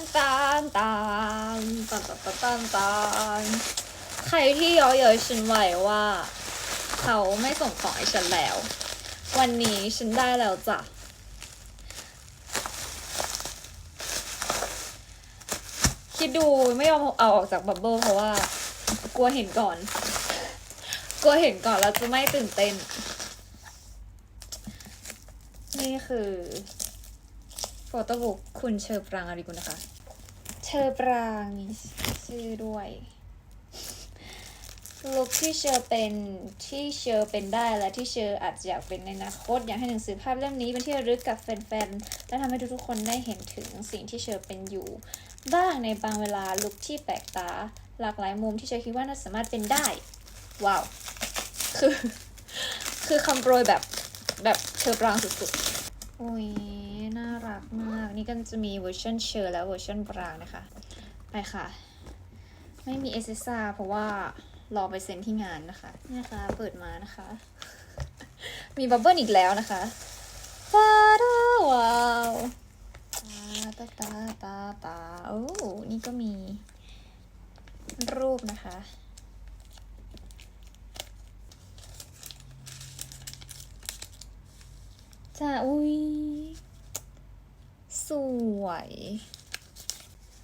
นตานตานตานตานตานตานตานใครที่ย้อเย้ยฉันไว้ว่า เขาไม่ส่งของให้ฉันแล้ว วันนี้ฉันได้แล้วจ้ะคิดดูไม่ยอมเอาออกจากบับเบิ้ลเพราะว่า กลัวเห็นก่อน กลัวเห็นก่อนแล้วจะไม่ตื่นเต้น นี่คือ โฟโต้บุ๊กคุณเชอปรางอาริกุลนะคะ เชอปรางมีชื่อด้วยลุคที่เชอเป็นที่เชอเป็นได้และที่เชออาจจะอยากเป็นในอนาคตอยากให้หนังสือภาพเล่มนี้เป็นที่ระลึกกับแฟนๆ และทำให้ทุกๆคนได้เห็นถึงสิ่งที่เชอเป็นอยู่ บ้างในบางเวลาลุคที่แปลกตาหลากหลายมุมที่เชอคิดว่าน่าสามารถเป็นได้ ว้าว คือ คือคำโปรยแบบแบบเชอปรางสุดๆ อุ้ย รักมาก นี่ก็จะมีเวอร์ชันเชอร์และเวอร์ชันปรางนะคะ ไปค่ะ ไม่มีเอสเซซ่าเพราะว่ารอไปเซ็นที่งานนะคะนี่นะคะ เปิดมานะคะ มีบับเบิ้ลอีกแล้วนะคะฟาดาว้าวตาตาตาตาโอ้นี่ก็มี รูปนะคะจ้าอุ้ย สวย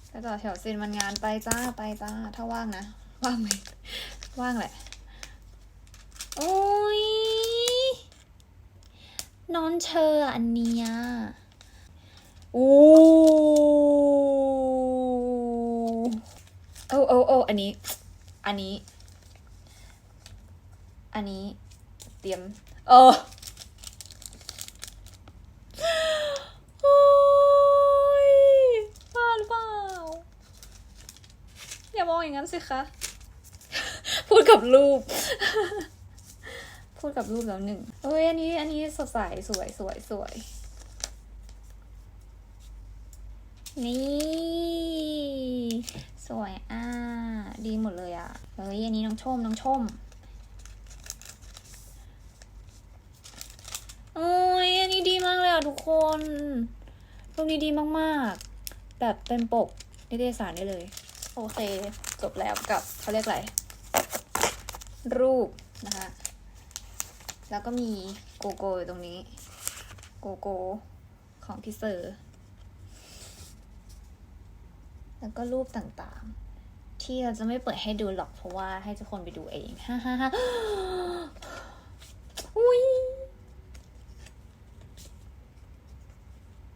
ไปต่อแถวเซ็นวันงานไปจ้าไปจ้า ถ้าว่างนะ ว่างไหมว่างแหละ โอ้ยนอนเชอร์อันเนี้ยโอ้โอ้โอ้โอ้อันนี้ อันนี้ อันนี้ เตรียม เออ โอ้ยบ้าหรือเปล่า อย่ามองอย่างนั้นสิคะ พูดกับรูป พูดกับรูปแล้วหนึ่งเอ้ยอันนี้ อันนี้สดใสสวยสวยสวยนี่ สวยอ่าดีหมดเลยอะเฮ้ยอันนี้น้องชมน้องชมโอ้ยอันนี้ดีมากเลยอะทุกคนรูปนี้ดีมากๆ แบบเป็นปกนิตยสารได้เลย โอเค จบแล้วกับเขาเรียกอะไร รูปนะคะ แล้วก็มีโกโก้อยู่ตรงนี้ โกโก้ของพี่เซอร์แล้วก็รูปต่างๆ ที่เราจะไม่เปิดให้ดูหรอกเพราะว่าให้ทุกคนไปดูเองฮ่าฮ่าฮ่าอุ้ย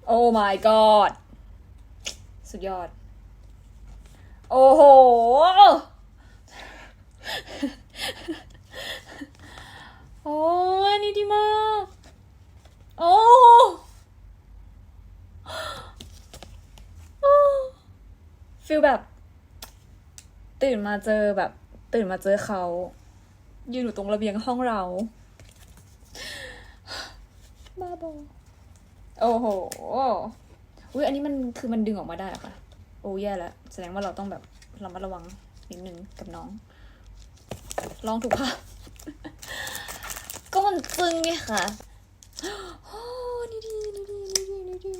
โอ้ my god สุดยอด โอ้โห โอ้อันนี่ดีมาก โอ้ฟิลแบบ ตื่นมาเจอแบบ ตื่นมาเจอเขา ยืนอยู่ตรงระเบียงห้องเรา บ้าบอโอ้โหอุ้ยอันนี้มันคือมันดึงออกมาได้เหรอคะ โอ้แย่แล้วแสดงว่าเราต้องแบบเรามาระวังนิดนึงกับน้อง ลองถูกปะก็มันซึ้งไงค่ะโอ้นี่ดีนี่ดีนี่ดีนี่ดี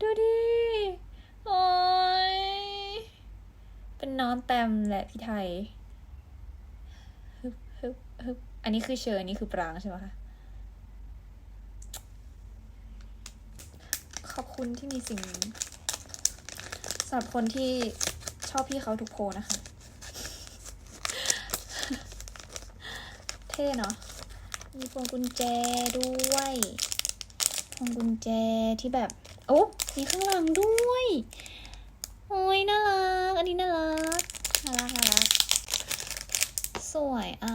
ดูดิโอ้ยเป็นน้องแต้มแหละพี่ไทยฮึบฮึบฮึบอันนี้คือเชอร์อันนี้คือปรางใช่ไหมคะขอบคุณที่มีสิ่งนี้ สำหรับคนที่ชอบพี่เขาทุกโพลนะคะ เท่เนาะ มีพวงกุญแจด้วย พวงกุญแจที่แบบ โอ้มีข้างหลังด้วย โอ้ยน่ารัก อันนี้น่ารัก น่ารักน่ารัก สวยอะ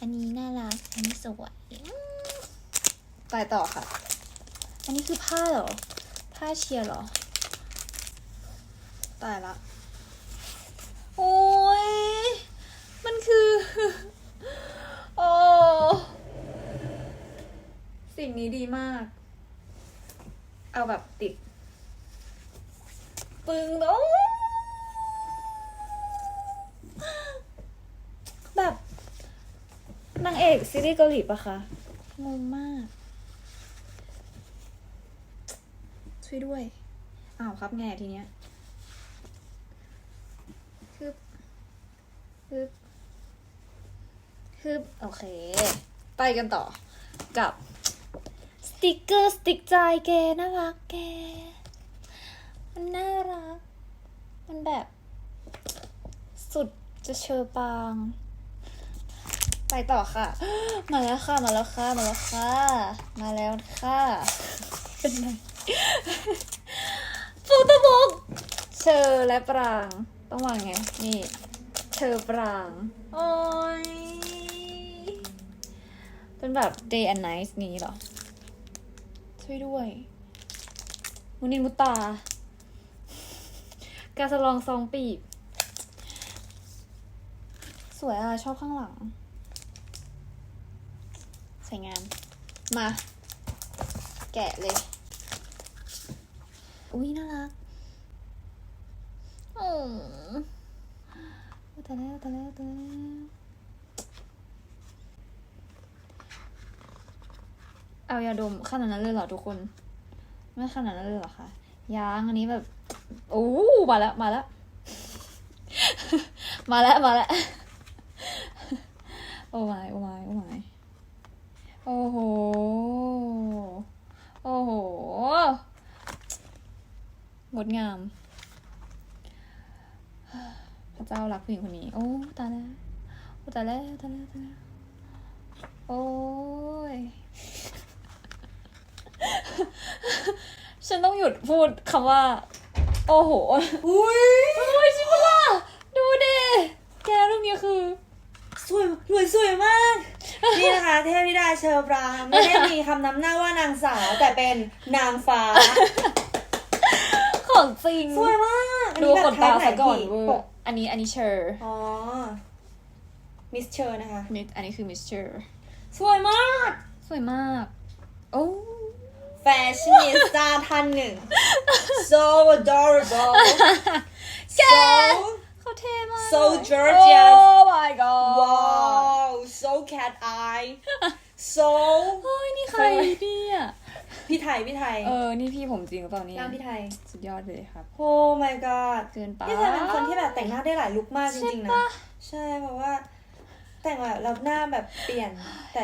อันนี้น่ารัก อันนี้สวยอืมไปต่อค่ะ อันนี้คือผ้าเหรอ ผ้าเชียร์เหรอ ตายละ โอ้ย มันคือ โอ้ สิ่งนี้ดีมาก เอาแบบติด ปึงโอ้แบบนางเอกซีรีส์เกาหลีปะคะ งงมาก ช่วยด้วย อ้าวครับไงทีเนี้ยฮึบ ฮึบฮึบโอเค ไปกันต่อกับสติกเกอร์สติกใจแกน่ารักแก มันน่ารัก มันแบบ สุดจะเชอปาง ไปต่อค่ะ มาแล้วค่ะ มาแล้วค่ะ มาแล้วค่ะ มาแล้วค่ะ เป็นไงฟูตบุกเชอและปราง ต้องวางไง นี่ เชอปราง โอ้ย เป็นแบบ day and night นี้เหรอ ช่วยด้วย มุนินมุตตา กาสลองซองปีบ สวยอะ ชอบข้างหลัง สวยงาม มา แกะเลย อุ้ยน่ารักโอ้ ตายแล้วตายแล้วตายแล้วเอายาดมขนาดนั้นเลยเหรอทุกคน ไม่ขนาดนั้นเลยเหรอคะยางอันนี้แบบโอ้มาแล้วมาแล้ว มาแล้วมาแล้วโอ้ my โอ้ my โอ้ my โอ้โหโอ้โหงดงาม ระเจ้ารักผู้หญิงคนนี้ โอ้ตายแล้วโอ้ตายแล้วตายแล้วตายแล้วโอ้ยฉันต้องหยุดพูดคำว่า โอ้โหอุ้ยโอ้ยชิบะล่ะดูดิแกรูปนี้คือสวยสวยสวยมาก นี่นะคะ เทพธิดาเชอปรางไม่ได้มีคำนำหน้าว่านางสาวแต่เป็นนางฟ้า ของจริง สวยมากอันดูนี้ขแบบนตาไทซะป์ไหก่อนพี่เวอปร์ก อันนี้อันนี้เชอร์อ๋อ มิสเชอร์นะคะ มิอันนี้คือมิสเชอร์สวยมาก สวยมาก โอ้ แฟชั่นนิสต้าท่านหนึ่ง so adorable so เขาเท่มาก So gorgeous Oh my god wow so cat eye so เฮ้ยนี่ใครเนี่ย พี่ไทยพี่ไทยเออ นี่พี่ผมจริงหรือเปล่าเนี่ยร่างพี่ไทย สุดยอดเลยครับ Oh my god เกินไปพี่ไทยเป็นคนที่แบบแต่งหน้าได้หลายลุคมากจริงๆใช่นะปะใช่เพราะว่า แต่งแบบแล้วหน้าแบบเปลี่ยน แต่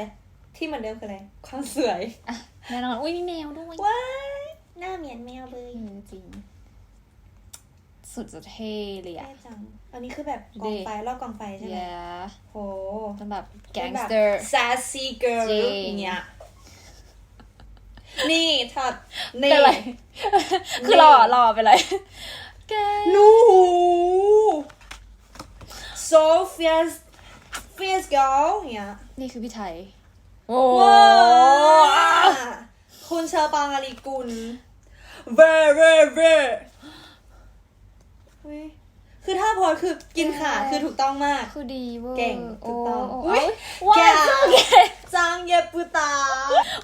ที่เหมือนเดิมคืออะไร ความสวยอะแน่นอน อุ้ยมีแมวด้วย ว้ายหน้าเหมือนแมวเลยเออจริง สุดจะเท่เลยอะแย่จัง อันนี้คือแบบกองไฟรอบกองไฟใช่ไหม yeah โหเป็นแบบเป็นแบบ gangster sassy girl จริงอย่างเงี้ย นี่ถัดเป็นี่นไร คือหล่อหล่อไปเลยแกนูหู so fierce fierce girl อย่างเงี้ยนี่คือพี่ไทย โอ้ว้าวคุณเชอปางอาลีกุลเวอร์เวอร์เวอร์คือถ้าพอคือกินขาคือถูกต้องมาก คือดีเวอร์เก่งถูกต้องโอ้อุ๊ยโว้าแกยสู้แกจังเยปุตา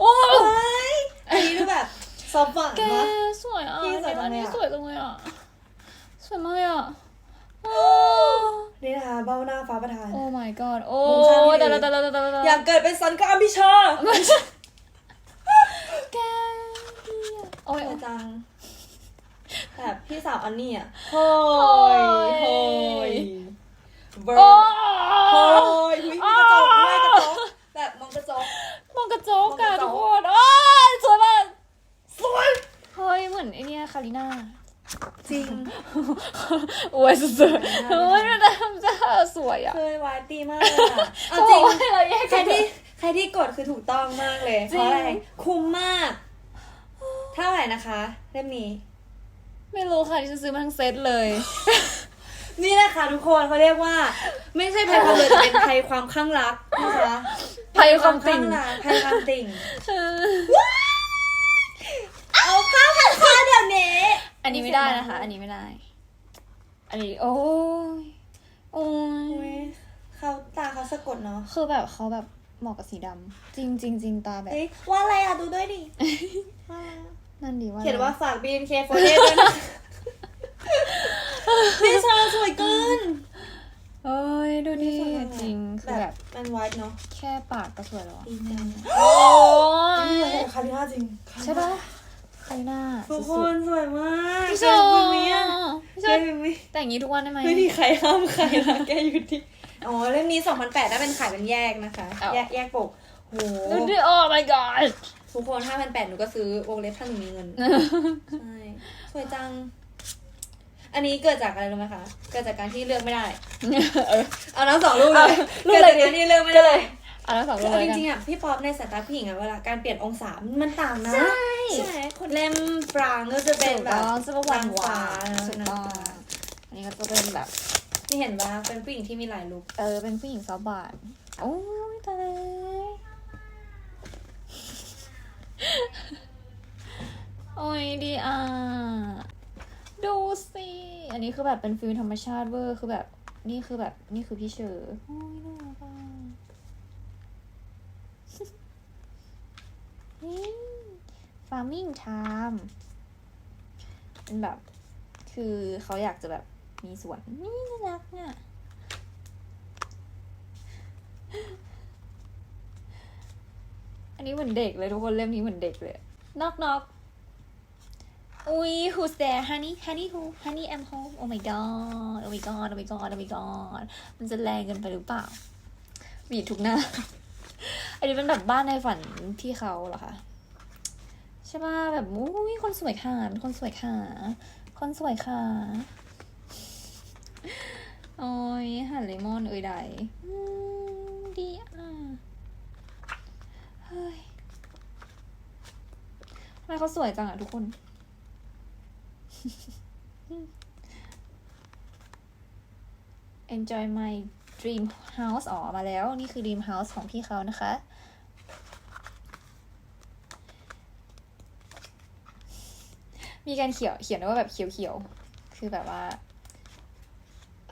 โอ้เฮ้ย อันนี้ดูแบบซอฟต์หวานแกมาก สวยอะพี่สวยมากเลยนี่อะ สวยจังเลยอะ สวยมากเลยอะโอ้ นี่นะคะเบ้าหน้าฟ้าประธานโอ้ my god โอ้มุมข้างที่ แต่ดีละแต่ละแต่ละแต่ละอยากเกิดเป็นสันก็อภิชาแกดีอะโอ้ยสวยจังแบบพี่สาวอันนี่อะโฮยยโฮยเวอโอ้ร์โฮยหุยมีกระจกด้วยกระจกแบบมองกระจก มองกระจกอะมองกระจก ทุกคนโอ้ยสวยมาก สวย เฮ้ยเหมือนไอเนี้ยคาริน่าจริงโอ้ยสุดๆโอ้ยมันทำจะสวยอะ เคยวายดีมากเลยอะเอาจริงโอ้ยเราแยกใครกันที่ใครที่กดคือถูกต้องมากเลยจเพริงราะอะไร คุ้มมาก เท่าไหร่นะคะเล่มนี้ ไม่รู้ค่ะที่ฉันซื้อมาทั้งเซตเลย นี่แหละค่ะทุกคนเขาเรียกว่า ไม่ใช่ภัยความเลยแต่เป็นภัยความข้างรักนะคะภัยความติ่งข้รักภัยความติ่ง เอาผ้าพันคอเดี๋ยวนี้ อันนี้ไม่ได้นะคะ อันนี้ไม่ได้ อันนี้โอ้ยโอ้อุ๊ยยเขาตาเขาสะกดเนาะคือแบบเขาแบบเหมาะกับสีดำจริงจริงจริงตาแบบ เอ้ยว่าอะไรอะดูด้วยดิว่าอะไรอะนั่นดีว่าเขียนว่าฝาก BNK48 ด้วยนะพี่ชาสวยเกินเอ้ยดูดิสวยมากจริงคือแบบมันไวท์เนาะแค่ปากก็สวยแล้วอะดีจังโอ้ยคาริน่าจริง ใช่ปะ คายหน้าทุกคสุดนสวยมากๆพี่โชเจอว์ฟิล์มนี้อะพี่เจโชอว์ฟิล์มนี้แต่งอย่างนี้ทุกวันได้ไหมไม่มีใครห้ามใครนะแกอยู่ที่อ๋อเล่มนี้ 2008ได้เป็นขายเป็นแยกนะคะเอ้าแยกแยกปกโหดูดิโอ้ my god ทุกคน5,800หนูก็ซื้อวงเล็บถ้าหนูมีเงินใช่สวยจัง อันนี้เกิดจากอะไรรู้ไหมคะ เกิดจากการที่เลือกไม่ได้ เออเอาทั้งสองรูปเลยรูปเกิดเลยจากการที่เลือกไม่ก็ได้เลยเอาแล้วสองคือเลเอายจกันริงๆอะพี่ป๊อปในสายตาผู้หญิงอะเวลาการเปลี่ยนองศามันต่างนะ ใช่ ใช่คนเล่มปรางก็จะเป็นแบบจะเป็นหวานหวานนางฟ้าสุดต้องอันนี้ก็จะเป็นแบบนี่เห็นว่าเป็นผู้หญิงที่มีหลายลุคเออเป็นผู้หญิงซอฟต์บาทโอ้ยตายเลยโอ้ยดีอะดูสิอันนี้คือแบบเป็นฟิลธรรมชาติเวอร์คือแบบนี่คือแบบนี่คือพี่เชอร์โอ้ยน่ารักอะ นี่ farming time เป็นแบบ คือเขาอยากจะแบบมีสวนนี่น่ารักเนี่ยอันนี้เหมือนเด็กเลยทุกคนเล่มนี้เหมือนเด็กเลย knock knock อุ้ย who's there honey honey who honey I'm home oh my god oh my god oh my god oh my god มันจะแรงเกินไปหรือเปล่าบีดทุกหน้า อันนี้เป็นแบบบ้านในฝันพี่เขาเหรอคะ ช่ป่ะแบบอุ้ยคนสวยค่ะเป็นคนสวยค่ะ คนสวยค่ะ โอ้ยหันเลมอนเอ้ยใดดีอะ เฮ้ยทำไมเขาสวยจังอะทุกคน enjoy my dream house อ๋อมาแล้ว นี่คือ dream house ของพี่เขานะคะ มีการเขียวเขียนไว้ว่าแบบเขียวๆ คือแบบว่า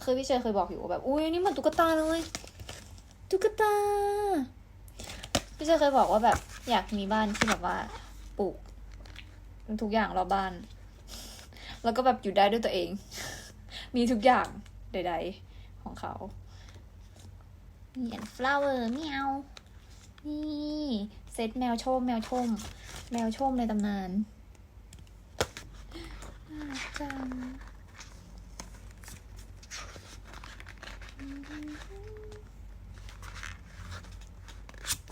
คือพี่เชยเคยบอกอยู่ว่าแบบ อุ้ยนี่เหมันตุ๊กตาเลย ตุ๊กตา พี่เชยเคยบอกว่าแบบ อยากมีบ้านที่แบบว่าปลูกทุกอย่างรอบบ้าน แล้วก็แบบอยู่ได้ด้วยตัวเอง มีทุกอย่างใด ๆ ของเขานี่อัน flower เมียวนี่ เซตแมวชม แมวชม แมวชมในตำนาน จัง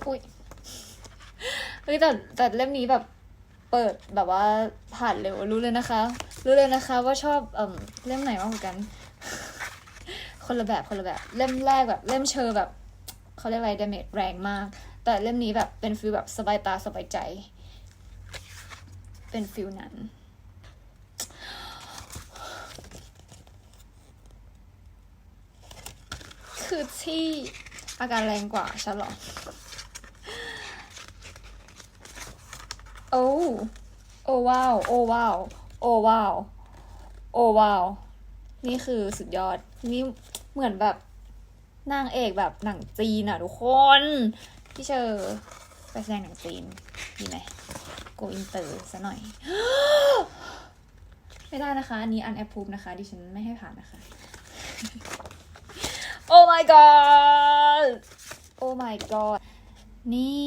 อุ้ยเฮ้ยแต่แต่เล่มนี้แบบเปิดแบบว่าผ่านเร็วรู้เลยนะคะ รู้เลยนะคะ ว่าชอบเอ่มเล่มไหนมากกว่ากัน คนละแบบคนละแบบ เล่มแรกแบบเล่มเชอแบบเขาเรียกอะไรดาเมจแรงมาก แต่เล่มนี้แบบเป็นฟิลแบบสบายตาสบายใจ เป็นฟิลนั้น คือที่อาการแรงกว่าฉันหรอ โอ้ โอ้ว้าว โอ้ว้าว โอ้ว้าว โอ้ว้าว นี่คือสุดยอด นี่เหมือนแบบนางเอกแบบหนังจีนอะทุกคน พี่เชอร์ไปแสดงหนังจีนดีไหมโกอินเตอร์ซะหน่อย ไม่ได้นะคะ อันนี้อันแอปพูฟนะคะ ดิฉันไม่ให้ผ่านนะคะ โอ้ my god โอ้ my god นี่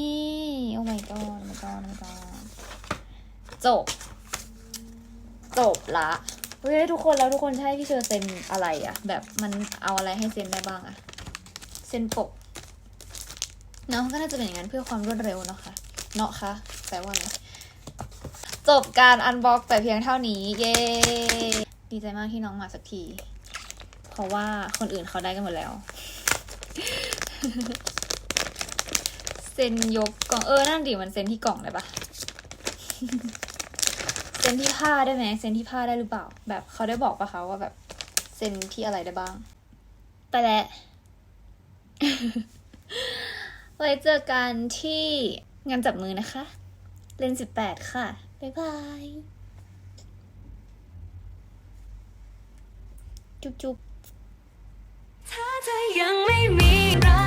โอ้ my god my god my god จบ จบละเฮ้ยทุกคนแล้วทุกคนใช่พี่เชอร์เซ็นอะไรอะแบบมันเอาอะไรให้เซ็นได้บ้างอะเซ็นปกเนาะก็น่าจะเป็นอย่างนั้นเพื่อความรวดเร็วเนาะค่ะเนาะค่ะแปลว่าอะไรจบการอันบ็อกแต่เพียงเท่านี้ เย้ ดีใจมากที่น้องมาสักที เพราะว่าคนอื่นเขาได้กันหมดแล้ว เซ็นยกกล่องเออ นั่นดิมันเซ็นที่กล่องได้ปะเซ็นที่ผ้าได้ไหมเซ็นที่ผ้าได้หรือเปล่า แบบเขาได้บอกปะคะว่าแบบเซ็นที่อะไรได้บ้าง ไปแล้วไว้เจอกันที่งานจับมือนะคะ เลนสิบแปดค่ะ บ๊ายบาย จุ๊บ ถ้าเธอยังไม่มีเรา